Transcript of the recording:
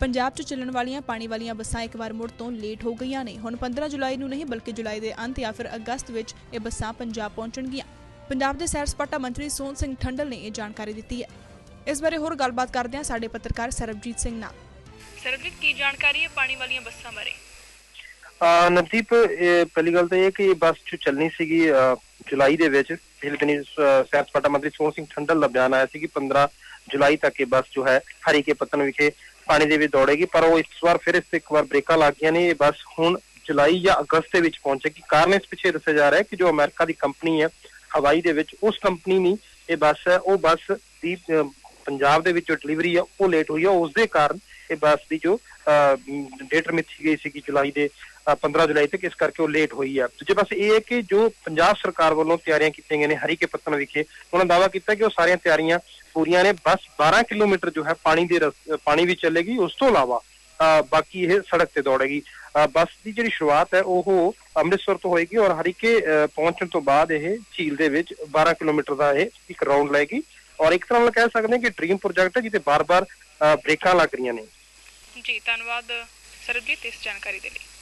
ਪੰਜਾਬ 'ਚ ਚੱਲਣ ਵਾਲੀਆਂ ਪਾਣੀ ਵਾਲੀਆਂ ਬੱਸਾਂ ਇੱਕ ਵਾਰ ਮੁੜ ਤੋਂ ਲੇਟ ਹੋ ਗਈਆਂ ਨੇ। ਹੁਣ 15 ਜੁਲਾਈ ਨੂੰ ਨਹੀਂ ਬਲਕਿ ਜੁਲਾਈ ਦੇ ਅੰਤ ਜਾਂ ਫਿਰ ਅਗਸਤ ਵਿੱਚ ਇਹ ਬੱਸਾਂ ਪੰਜਾਬ ਪਹੁੰਚਣਗੀਆਂ। ਪੰਜਾਬ ਦੇ ਸੈਰ ਸਪਾਟਾ ਮੰਤਰੀ ਸੋਹਣ ਸਿੰਘ ਠੰਡਲ ਨੇ ਇਹ ਜਾਣਕਾਰੀ ਦਿੱਤੀ ਹੈ। ਇਸ ਬਾਰੇ ਹੋਰ ਗੱਲਬਾਤ ਕਰਦੇ ਹਾਂ ਸਾਡੇ ਪੱਤਰਕਾਰ ਸਰਬਜੀਤ ਸਿੰਘ ਨਾਲ। ਸਰਬਜੀਤ ਕੀ ਜਾਣਕਾਰੀ ਹੈ ਪਾਣੀ ਵਾਲੀਆਂ ਬੱਸਾਂ ਬਾਰੇ? ਨਵਦੀਪ ਇਹ ਪਹਿਲੀ ਗੱਲ ਤਾਂ ਇਹ ਕਿ ਇਹ ਬੱਸ ਜੋ ਚੱਲਣੀ ਸੀਗੀ ਜੁਲਾਈ ਦੇ ਵਿੱਚ ਪਿਛਲੇ ਦਿਨੀ ਸੈਰ ਸਪਾਟਾ ਮੰਤਰੀ ਸੋਹਣ ਸਿੰਘ ਠੰਡਲ ਦਾ ਬਿਆਨ ਆਇਆ ਸੀ ਕਿ 15 ਜੁਲਾਈ ਤੱਕ ਇਹ ਬੱਸ ਜੋ ਹੈ ਹਰੀਕੇ ਪੱਤਨ ਵਿਖੇ ਪਾਣੀ ਦੇ ਵਿੱਚ ਦੌੜੇਗੀ, ਪਰ ਉਹ ਇਸ ਵਾਰ ਫਿਰ ਇਸ ਇੱਕ ਵਾਰ ਬ੍ਰੇਕਾਂ ਲੱਗ ਗਈਆਂ ਨੇ, ਇਹ ਬੱਸ ਹੁਣ ਜੁਲਾਈ ਜਾਂ ਅਗਸਤ ਦੇ ਵਿੱਚ ਪਹੁੰਚੇਗੀ। ਕਾਰਨ ਇਸ ਪਿੱਛੇ ਦੱਸਿਆ ਜਾ ਰਿਹਾ ਹੈ ਕਿ ਜੋ ਅਮਰੀਕਾ ਦੀ ਕੰਪਨੀ ਹੈ, ਹਵਾਈ ਦੇ ਵਿੱਚ, ਉਸ ਕੰਪਨੀ ਨੇ ਇਹ ਬੱਸ ਹੈ, ਉਹ ਬੱਸ ਦੀ ਪੰਜਾਬ ਦੇ ਵਿੱਚ ਜੋ ਡਿਲੀਵਰੀ ਹੈ, ਉਹ ਲੇਟ ਹੋਈ ਹੈ, ਉਸ ਦੇ ਕਾਰਨ ਇਹ ਬੱਸ ਦੀ ਜੋ ਡੇਟ ਮਿੱਥੀ ਗਈ ਸੀ ਕਿ ਜੁਲਾਈ ਦੇ 15 ਜੁਲਾਈ ਤੱਕ ਇਸ ਕਰਕੇ ਉਹ ਲੇਟ ਹੋਈ ਹੈ ਦੂਜੇ ਪਾਸੇ ਇਹ ਹੈ ਕਿ ਜੋ ਪੰਜਾਬ ਸਰਕਾਰ ਵੱਲੋਂ ਤਿਆਰੀਆਂ ਕੀਤੀਆਂ ਗਈਆਂ ਨੇ ਹਰੀਕੇ ਪੱਤਨ ਵਿਖੇ, ਉਹਨਾਂ ਦਾਵਾ ਕੀਤਾ ਕਿ ਉਹ ਸਾਰੀਆਂ ਤਿਆਰੀਆਂ ਪੂਰੀਆਂ ਨੇ। ਬਸ 12 ਕਿਲੋਮੀਟਰ ਜੋ ਹੈ ਪਾਣੀ ਦੇ ਰਸ- ਪਾਣੀ ਵੀ ਚੱਲੇਗੀ, ਉਸ ਤੋਂ ਇਲਾਵਾ ਬਾਕੀ ਇਹ ਸੜਕ ਤੇ ਦੌੜੇਗੀ। ਬੱਸ ਦੀ ਜਿਹੜੀ ਸ਼ੁਰੂਆਤ ਹੈ, ਉਹ ਅੰਮ੍ਰਿਤਸਰ ਤੋਂ ਹੋਏਗੀ ਔਰ ਹਰੀਕੇ ਪਹੁੰਚਣ ਤੋਂ ਬਾਅਦ ਇਹ ਝੀਲ ਦੇ ਵਿੱਚ 12 ਕਿਲੋਮੀਟਰ ਦਾ ਇਹ ਇੱਕ ਰਾਉਂਡ ਲਏਗੀ। ਔਰ ਇੱਕ ਤਰ੍ਹਾਂ ਨਾਲ ਕਹਿ ਸਕਦੇ ਹਾਂ ਕਿ ਡ੍ਰੀਮ ਪ੍ਰੋਜੈਕਟ ਹੈ ਜਿੱਤੇ ਬਾਰ-ਬਾਰ ਬ੍ਰੇਕਾਂ ਲੱਗ ਰਹੀਆਂ ਨੇ। ਜੀ, ਧੰਨਵਾਦ, ਸਰਬਜੀਤ, ਇਸ ਜਾਣਕਾਰੀ ਦੇ ਲਈ।